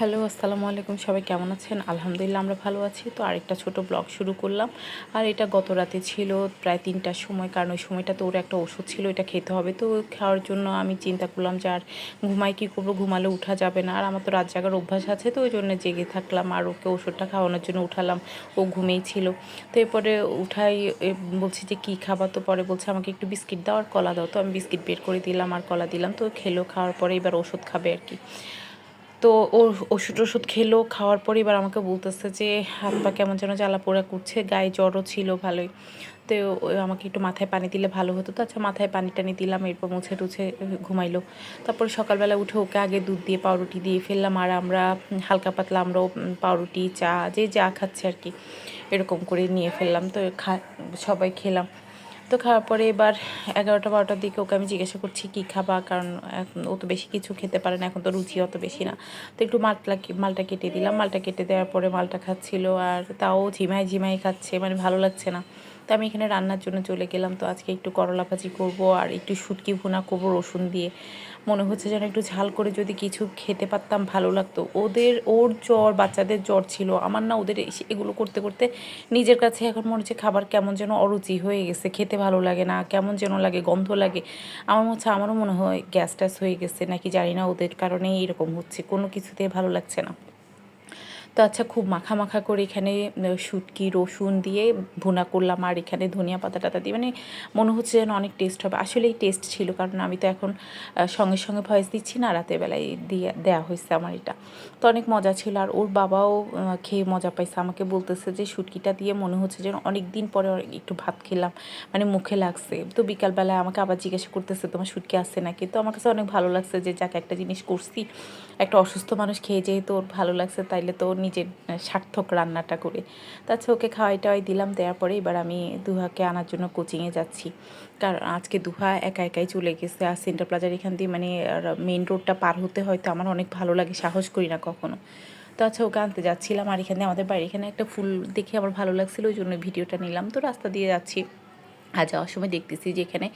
Hello, আসসালামু আলাইকুম। সবাই কেমন আছেন? আলহামদুলিল্লাহ, আমরা ভালো আছি। তো আরেকটা ছোট ব্লগ শুরু করলাম। আর এটা গত রাতে ছিল প্রায় তিনটার সময়, কারণ ওই সময়টা তো ওর একটা ওষুধ ছিল, এটা খেতে হবে। তো খাওয়ার জন্য আমি চিন্তা করলাম যে আর ঘুমাই কী করব? ঘুমালে উঠা যাবে না। আর আমার তো রাত জাগার অভ্যাস আছে, তো ওই জন্য জেগে থাকলাম আর ওকে ওষুধটা খাওয়ানোর জন্য উঠালাম। ও ঘুমেই ছিল। তো এরপরে উঠাই বলছি যে, কী খাবা? তো পরে বলছে, আমাকে একটু বিস্কিট দাও আর কলা দাও। তো আমি বিস্কিট বের করে দিলাম আর কলা দিলাম। তো খেলো, খাওয়ার পরে এবার ওষুধ খাবে আর কি। তো ও ওষুধ ওষুধ খেলো, খাওয়ার পরে এবার আমাকে বলতেছে যে হাত পা কেমন যেন জ্বালা পোড়া করছে, গায়ে জ্বরও ছিল ভালোই। তো ও আমাকে একটু মাথায় পানি দিলে ভালো হতো। তো আচ্ছা মাথায় পানি টানি দিলাম, এরপর মুছে টুছে ঘুমাইলো। তারপরে সকালবেলা উঠে ওকে আগে দুধ দিয়ে, পাউরুটি দিয়ে ফেললাম আর আমরা হালকা পাতলা আমরাও পাউরুটি, চা, যে যা খাচ্ছে আর কি, এরকম করে নিয়ে ফেললাম। তো খা, সবাই খেলাম। তো খাওয়ার পরে এবার এগারোটা বারোটার দিকে ওকে আমি জিজ্ঞাসা করছি, কী খাবা? কারণ এখন ও তো বেশি কিছু খেতে পারে না, এখন তো রুচি অত বেশি না। তো একটু মালটা মালটা কেটে দিলাম। মালটা কেটে দেওয়ার পরে মালটা খাচ্ছিল আর তাও ঝিমাই ঝিমাই খাচ্ছে মানে ভালো লাগছে না। তো আমি এখানে রান্নার জন্য চলে গেলাম। তো আজকে একটু করলা ভাজি করব আর একটু শুটকি ভুনা করব রসুন দিয়ে। মনে হচ্ছে যেন একটু ঝাল করে যদি কিছু খেতে পারতাম, ভালো লাগতো। ওদের, ওর জ্বর, বাচ্চাদের জ্বর ছিল। আমার না ওদের এগুলো করতে করতে নিজের কাছে এখন মনে হচ্ছে খাবার কেমন যেন অরুচি হয়ে গেছে। খেতে ভালো লাগে না, কেমন যেন লাগে, গন্ধ লাগে। আমার মনে হচ্ছে, আমারও মনে হয় গ্যাস ট্যাস হয়ে গেছে। নাকি জানি না ওদের কারণেই এরকম হচ্ছে। কোনো কিছুতে ভালো লাগছে না। তো আচ্ছা খুব মাখা মাখা করে এখানে শুটকি, রসুন দিয়ে ভুনা করলাম আর এখানে ধনিয়া পাতা টাতা দিয়ে। মানে মনে হচ্ছে যেন অনেক টেস্ট হবে। আসলেই টেস্ট ছিল, কারণ আমি তো এখন সঙ্গে সঙ্গে ভয়েস দিচ্ছি না, রাতের বেলায় দিয়ে দেওয়া হয়েছে আমার এটা। তো অনেক মজা ছিল আর ওর বাবাও খেয়ে মজা পাইছে। আমাকে বলতেছে যে শুটকিটা দিয়ে মনে হচ্ছে যেন অনেক দিন পরে একটু ভাত খেলাম মানে মুখে লাগছে। তো বিকালবেলায় আমাকে আবার জিজ্ঞাসা করতেছে, তোমার শুটকি আসছে নাকি? তো আমার কাছে অনেক ভালো লাগছে যে যাকে, একটা জিনিস করছি। একটা অসুস্থ মানুষ খেয়ে যেহেতু ওর ভালো লাগছে, তাইলে তো নিজের সার্থক রান্নাটা করে। তাছাড়া ওকে খাওয়াই টাওয়াই দিলাম, দেওয়ার পরে এবার আমি দুহাকে আনার জন্য কোচিংয়ে যাচ্ছি। কারণ আজকে দুহা একা একাই চলে গেছে আর সেন্টার প্লাজার এখান দিয়ে মানে মেন রোডটা পার হতে হয়তো আমার অনেক ভালো লাগে, সাহস করি না কখনো। তো আচ্ছা ওকে আনতে যাচ্ছিলাম আর এখানে আমাদের বাড়ি এখানে একটা ফুল দেখে আমার ভালো লাগছিল, ওই জন্য ভিডিওটা নিলাম। তো রাস্তা দিয়ে যাচ্ছি। আর যাওয়ার সময় দেখতেছি যে এখানে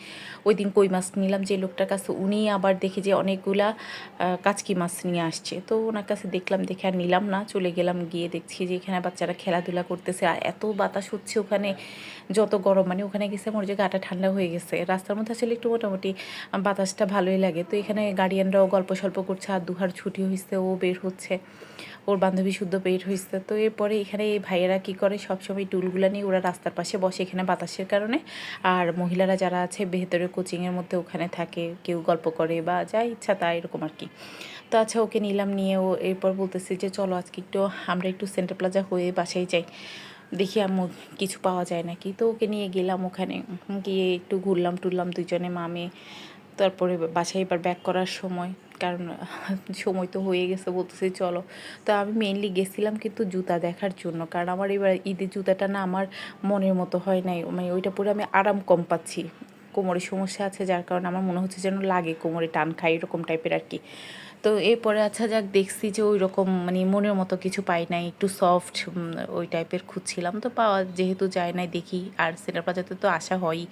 ওই দিন কই মাছ নিলাম, যে লোকটার কাছে উনি আবার দেখে যে অনেকগুলা কাচকি মাছ নিয়ে আসছে। তো ওনার কাছে দেখলাম, দেখে আর নিলাম না, চলে গেলাম, গিয়ে দেখছি যে এখানে বাচ্চারা খেলাধুলা করতেছে। আর এত বাতাস হচ্ছে ওখানে, যত গরম মানে ওখানে গেছে আমার যে গাটা ঠান্ডা হয়ে গেছে। রাস্তার মধ্যে আসলে একটু মোটামুটি বাতাসটা ভালোই লাগে। তো এখানে গার্ডিয়ানরাও গল্প সল্প করছে, আর দুহার ছুটি হয়েছে ও বের হচ্ছে। ওর বান্ধবী শুদ্ধ বের হয়েছে তো এরপরে এখানে এই ভাইয়েরা কী করে, সবসময় টুলগুলো নিয়ে ওরা রাস্তার পাশে বসে। এখানে বাতাসের কারণে আর মহিলারা যারা আছে ভেতরে কোচিংয়ের মধ্যে ওখানে থাকে, কেউ গল্প করে বা যা ইচ্ছা তা এরকম আর কি। তো আচ্ছা ওকে নিলাম, নিয়ে ও এরপর বলতেছে যে, চলো আজকে একটু, আমরা একটু সেন্টার প্লাজা হয়ে বাসায় যাই। দেখি আম্মু কিছু পাওয়া যায় নাকি? তো ওকে নিয়ে গেলাম ওখানে। গিয়ে একটু ঘুরলাম, টুরলাম দুজনে মামে। তারপরে বাসায় এবার ব্যাক করার সময়। কারণ, সময় তো হয়ে গেছে বলতেছি, চলো। তো আমি মেনলি গেছিলাম কিন্তু জুতা দেখার জন্য, কারণ আমার এবার ঈদের জুতাটা না আমার মনের মতো হয় নাই। মানে ওইটা পরে আমি আরাম কম পাচ্ছি। কোমরে সমস্যা আছে, যার কারণে আমার মনে হচ্ছে যেন লাগে কোমরে টান খাই এরকম টাইপের আর কি। তো এরপরে আচ্ছা যাক, দেখছি যে ওই রকম মানে মনের মতো কিছু পাই নাই, একটু সফট ওই টাইপের খুঁজছিলাম। তো পাওয়া যেহেতু যায় নাই দেখি, আর সেটার বাজাতে তো আশা হয়ই।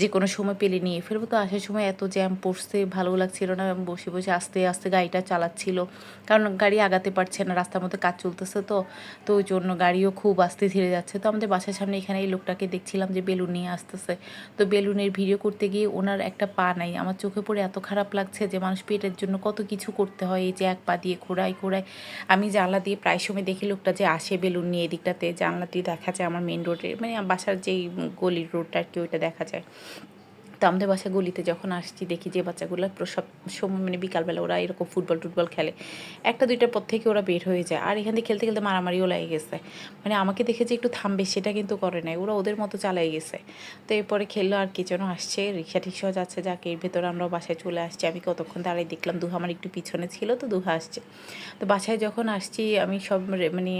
যে কোনো সময় পেলে নিয়ে ফেলব। তো আসার সময় এত জ্যাম পড়ছে, ভালো লাগছিল না বসে বসে আস্তে আস্তে গাড়িটা চালাচ্ছিল। কারণ গাড়ি আগাতে পারছে না, রাস্তার মধ্যে কাজ চলতেছে তো তো ওই জন্য গাড়িও খুব আস্তে ধীরে যাচ্ছে। তো আমাদের বাসার সামনে এখানে এই লোকটাকে দেখছিলাম যে বেলুন নিয়ে আসতেছে। তো বেলুনের ভিডিও করতে গিয়ে ওনার একটা পা নাই। আমার চোখে পড়ে এত খারাপ লাগছে যে মানুষ পেটের জন্য কত কিছু করতে হয়, এই যে এক পা দিয়ে ঘোরায় ঘোরায় আমি জানলা দিয়ে প্রায় সময় দেখি লোকটা যে আসে বেলুন নিয়ে এদিকটাতে। জানলা দিয়ে দেখা যায় আমার মেন রোডে মানে বাসার যেই গলির রোডটা আর কি, ওইটা দেখা যায়। তো আমাদের বাসা গলিতে যখন আসছি, দেখি যে বাচ্চাগুলো প্রসব সময় মানে বিকালবেলা ওরা এরকম ফুটবল টুটবল খেলে। একটা দুইটার পর থেকে ওরা বের হয়ে যায়। আর এখান থেকে খেলতে খেলতে মারামারিও লাগে গেছে। মানে আমাকে দেখে যে একটু থামবে, সেটা কিন্তু করে নাই। ওরা ওদের মতো চালাই গেছে। তো এরপরে খেললো, আর কি যেন আসছে। রিক্সা টিক্সাও যাচ্ছে, যাকে এর ভেতরে আমরা বাসায় চলে আসছি। আমি কতক্ষণ দাঁড়াই দেখলাম, দুহা আমার একটু পিছনে ছিল, তো দুহা আসছে। তো বাসায় যখন আসছি, আমি সব মানে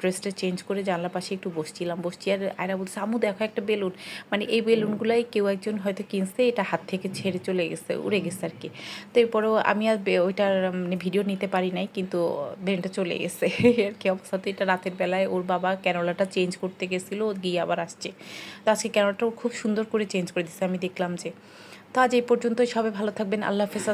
ড্রেসটা চেঞ্জ করে জানলা পাশে একটু বসছিলাম। বসছি, আর আয়রা বলছে, আমু, দেখো একটা বেলুন। মানে এই বেলুনগুলাই কেউ একজন হয়তো কিনছে, এটা হাত থেকে ছেড়ে চলে গেছে, উড়ে গেছে আর কি। তো এরপরেও আমি আর ওইটার মানে ভিডিও নিতে পারি নাই, কিন্তু ব্রেনটা চলে গেছে। আর কি অবস্থা। তো এটা রাতের বেলায় ওর বাবা ক্যানোলাটা চেঞ্জ করতে গেছিল গিয়ে আবার আসছে। তো আজকে ক্যানোলাটাও খুব সুন্দর করে চেঞ্জ করে দিচ্ছে আমি দেখলাম যে। তো আজ এই পর্যন্তই। সবাই ভালো থাকবেন। আল্লাহ হাফেজ।